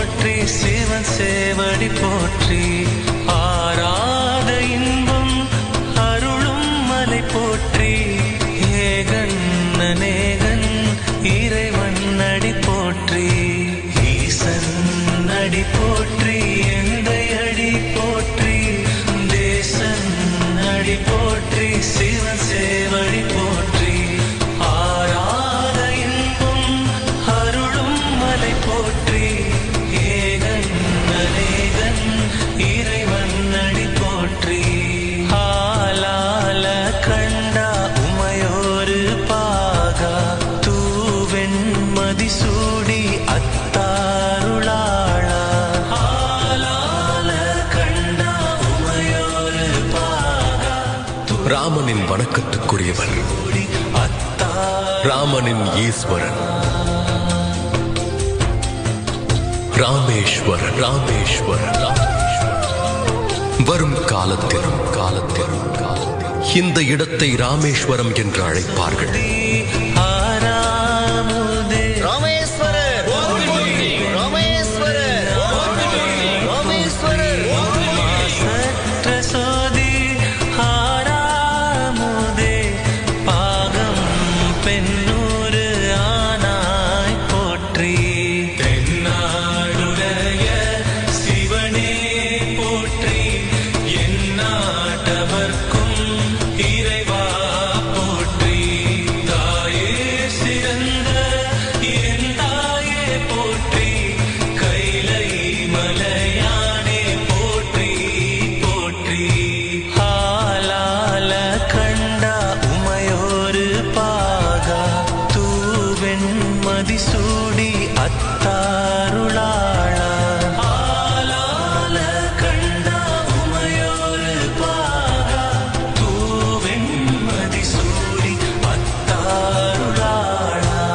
போற்றி சிவன் சேவடி போற்றி. ஆராத இன்பம் அருளும் மலை போற்றி. ஏகன் அநேகன் இறைவன் அடி போற்றி. ஈசன் அடி போற்றி எந்த அடி போற்றி. தேசன் அடி போற்றி. சூடி அத்தாருளாளா. ராமனின் அத்தா ராமனின் ஈஸ்வரன். ராமேஸ்வரன். ராமேஸ்வரன். வரும் காலத்திலும் காலத்திலும் காலத்திலும். இந்த இடத்தை ராமேஸ்வரம் என்று அழைப்பார்கள். been மதிசூடி அத்தாருளா